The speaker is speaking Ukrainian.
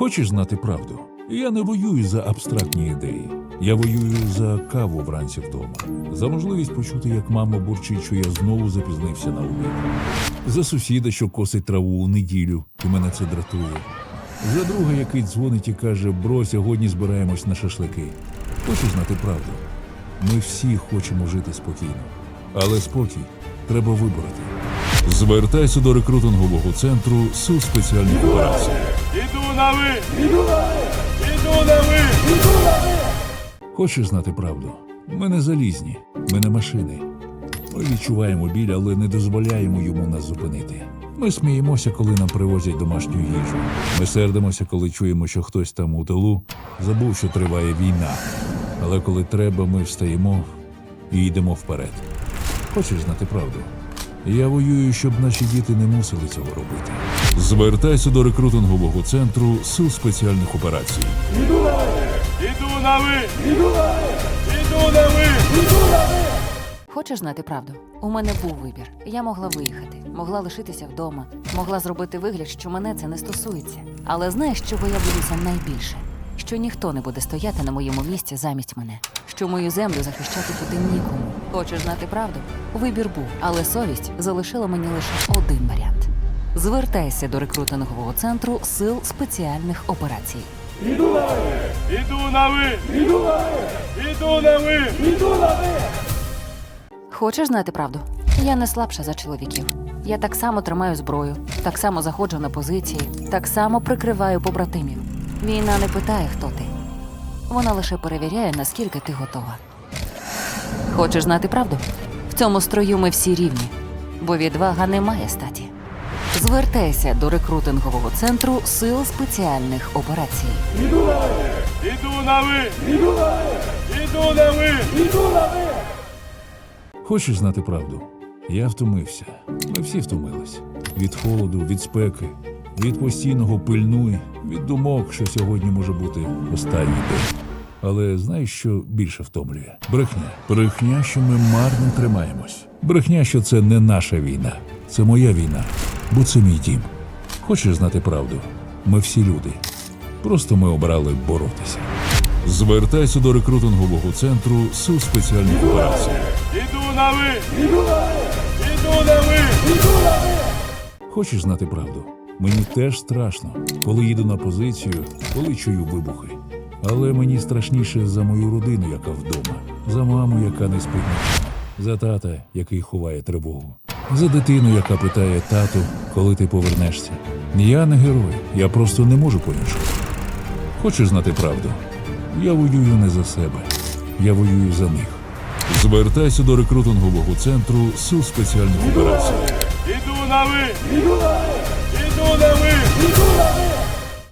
Хочеш знати правду? Я не воюю за абстрактні ідеї. Я воюю за каву вранці вдома, за можливість почути, як мама бурчить, що я знову запізнився на обід, за сусіда, що косить траву у неділю, і мене це дратує. За друга, який дзвонить і каже: Бро, сьогодні збираємось на шашлики. Хочу знати правду. Ми всі хочемо жити спокійно, але спокій треба вибороти. Звертайся до рекрутингового центру Сил спеціальних операцій. Іду на ви! Іду на ви! Іду на ви! Хочеш знати правду? Ми не залізні, ми не машини. Ми відчуваємо біль, але не дозволяємо йому нас зупинити. Ми сміємося, коли нам привозять домашню їжу. Ми сердимося, коли чуємо, що хтось там у тилу забув, що триває війна. Але коли треба, ми встаємо і йдемо вперед. Хочеш знати правду? Я воюю, щоб наші діти не мусили цього робити. Звертайся до рекрутингового центру Сил спеціальних операцій. Іду на ви! Іду на ви! Іду на ви! Хочеш знати правду? У мене був вибір. Я могла виїхати, могла лишитися вдома, могла зробити вигляд, що мене це не стосується. Але знаєш, чого я боюся найбільше? Що ніхто не буде стояти на моєму місці замість мене, що мою землю захищати буде нікому. Хочеш знати правду? Вибір був, але совість залишила мені лише один варіант. Звертайся до рекрутингового центру сил спеціальних операцій. Іду на ви! Іду на ви! Іду на ви! Іду на ви! Хочеш знати правду? Я не слабша за чоловіків. Я так само тримаю зброю, так само заходжу на позиції, так само прикриваю побратимів. Війна не питає, хто ти. Вона лише перевіряє, наскільки ти готова. Хочеш знати правду? В цьому строю ми всі рівні, бо відвага не має статі. Звертайся до рекрутингового центру сил спеціальних операцій. Іду на ви! Іду на ви! Іду на ви! Іду на ви! Хочеш знати правду? Я втомився. Ми всі втомились. Від холоду, від спеки, від постійного пильнуй, від думок, що сьогодні може бути останній день. Але знаєш, що більше втомлює? Брехня. Брехня, що ми марно тримаємось. Брехня, що це не наша війна, це моя війна, бо це мій дім. Хочеш знати правду? Ми всі люди. Просто ми обрали боротися. Звертайся до рекрутингового центру Сил спеціальних операцій. Іду на ви! Іду на ви! Іду на ви! Хочеш знати правду? Мені теж страшно, коли їду на позицію, коли чую вибухи. Але мені страшніше за мою родину, яка вдома, за маму, яка не спить за тата, який ховає тривогу, за дитину, яка питає тату, коли ти повернешся. Я не герой, я просто не можу по-іншому. Хочеш знати правду? Я воюю не за себе, я воюю за них. Звертайся до рекрутингового центру Сил спеціальних операцій. Іду на ви! Іду на ви! Іду на ви! Іду на ви!